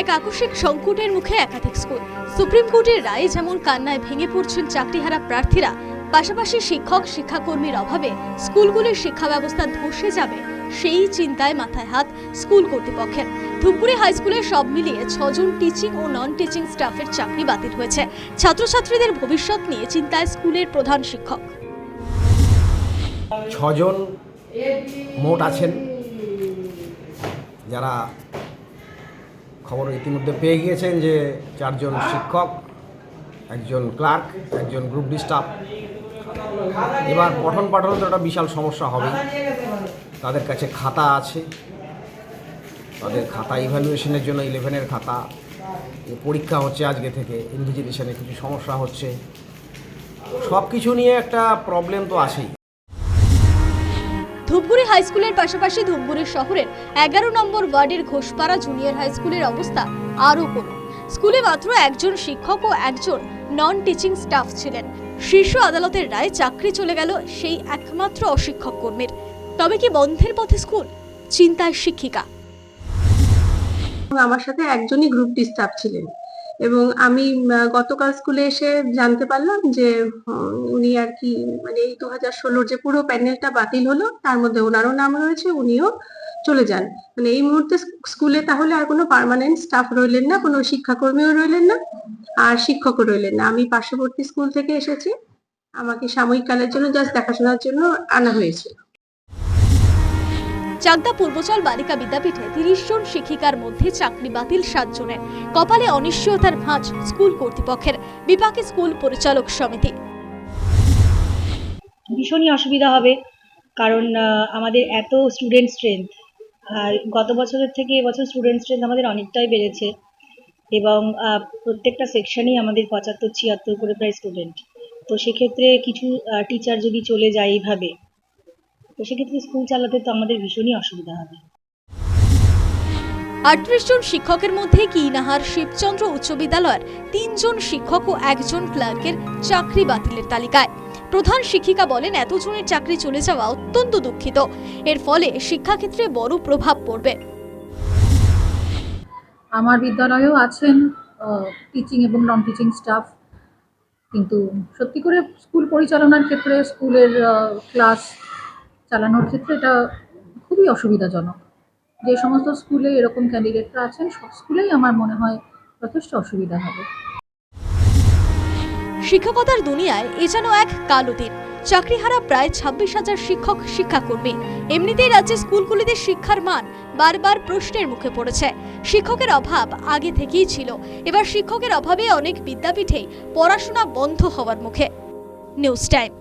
এক আকস্মিক সংকটের মুখে একাধিক স্কুল। সুপ্রিম কোর্টের রায়ে যেমন কান্নায় ভেঙে পড়ছেন চাকরিহারা প্রার্থীরা, পাশাপাশি শিক্ষক, শিক্ষাকর্মীর অভাবে স্কুলগুলির শিক্ষা ব্যবস্থা ধসে যাবে সেই চিন্তায় মাথায় হাত স্কুল কর্তৃপক্ষের। ধূপগুড়ি হাই স্কুলে সব মিলিয়ে ছজন টিচিং ও নন টিচিং স্টাফের চাকরি বাতিল হয়েছে। ছাত্রছাত্রীদের ভবিষ্যৎ নিয়ে চিন্তায় স্কুলের প্রধান শিক্ষক। ছজন মোট আছেন যারা খবর ইতিমধ্যে পেয়ে গিয়েছেন যে চারজন শিক্ষক, একজন ক্লার্ক, একজন গ্রুপ ডি স্টাফ। এবার পঠন পাঠন তো একটা বিশাল সমস্যা হবে তাদের কাছে খাতা আছে। তাদের খাতা ইভ্যালুয়েশনের জন্য ইলেভেনের খাতা। পরীক্ষা হচ্ছে আজকে থেকে ইনভিজিলেশনে কিছু সমস্যা হচ্ছে। সব কিছু নিয়ে একটা প্রবলেম তো আছেই। ধূপগুড়ি হাই স্কুলের পাশাপাশি ধূপগুড়ি শহরের এগারো নম্বর ওয়ার্ডের ঘোষপাড়া জুনিয়র হাই স্কুলের অবস্থা আরও করুন। স্কুলে মাত্র একজন শিক্ষক ও একজন নন টিচিং স্টাফ ছিলেন। শীর্ষ আদালতের রায় চাকরি চলে গেল সেই একমাত্র অশিক্ষক কর্মীর। তবে কি বন্ধের পথে স্কুল? চিন্তায় শিক্ষিকা। আমার সাথে একজনই গ্রুপ ডি স্টাফ ছিলেন। এবং আমি গতকাল স্কুলে এসে জানতে পারলাম যে উনি আর কি মানে এই দু হাজার ষোলোর যে পুরো প্যানেলটা বাতিল হলো, তার মধ্যে ওনারও নাম রয়েছে, উনিও চলে যান। মানে এই মুহূর্তে স্ক- স্কুলে তাহলে আর কোনো পার্মানেন্ট স্টাফ রইলেন না, কোনো শিক্ষাকর্মীও রইলেন না, আর শিক্ষকও রইলেন না। আমি পার্শ্ববর্তী স্কুল থেকে এসেছি, আমাকে সাময়িক কালের জন্য জাস্ট দেখাশোনার জন্য আনা হয়েছে। চাকদা পূর্বচল বালিকা বিদ্যাপীঠে তিরিশ জন শিক্ষিকার মধ্যে চাকরি বাতিল সাতজনের। কপালে অনিশ্চয়তার ভাঁজ স্কুল কর্তৃপক্ষের বিপাকে স্কুল পরিচালক সমিতি। ভীষণই অসুবিধা হবে, কারণ আমাদের এত স্টুডেন্ট স্ট্রেংথ আর গত বছরের থেকে এবছর স্টুডেন্ট স্ট্রেংথ আমাদের অনেকটাই বেড়েছে এবং প্রত্যেকটা সেকশনেই আমাদের পঁচাত্তর, ছিয়াত্তর করে প্রায় স্টুডেন্ট তো সেক্ষেত্রে কিছু টিচার যদি চলে যায় এইভাবে তো সেক্ষেত্রে স্কুল চালাতে তো আমাদের ভীষণই অসুবিধা হবে। আটত্রিশ জন শিক্ষকের মধ্যে কিনাহার শিবচন্দ্র উচ্চ বিদ্যালয়ের তিনজন শিক্ষক ও একজন ক্লার্কের চাকরি বাতিলের তালিকায়? প্রধান শিক্ষিকা বলেন এতজনের চাকরি চলে যাওয়া অত্যন্ত দুঃখিত। এর ফলে শিক্ষাক্ষেত্রে বড় প্রভাব পড়বে। আমার বিদ্যালয়েও আছেন টিচিং এবং নন টিচিং স্টাফ কিন্তু সত্যি করে স্কুল পরিচালনার ক্ষেত্রে স্কুলের ক্লাস চালানোর ক্ষেত্রে এটা খুবই অসুবিধাজনক। যে সমস্ত স্কুলে এরকম ক্যান্ডিডেটরা আছেন, সব স্কুলেই আমার মনে হয় যথেষ্ট অসুবিধা হবে। শিক্ষকতার দুনিয়ায় এ যেন এক কালো দিন। চাকরিহারা প্রায় ছাব্বিশ হাজার শিক্ষক শিক্ষা শিক্ষাকর্মী। এমনিতেই রাজ্যে স্কুলগুলিতে শিক্ষার মান বারবার প্রশ্নের মুখে পড়েছে। শিক্ষকের অভাব আগে থেকেই ছিল। এবার শিক্ষকের অভাবে অনেক বিদ্যাপীঠেই পড়াশোনা বন্ধ হওয়ার মুখে। News time.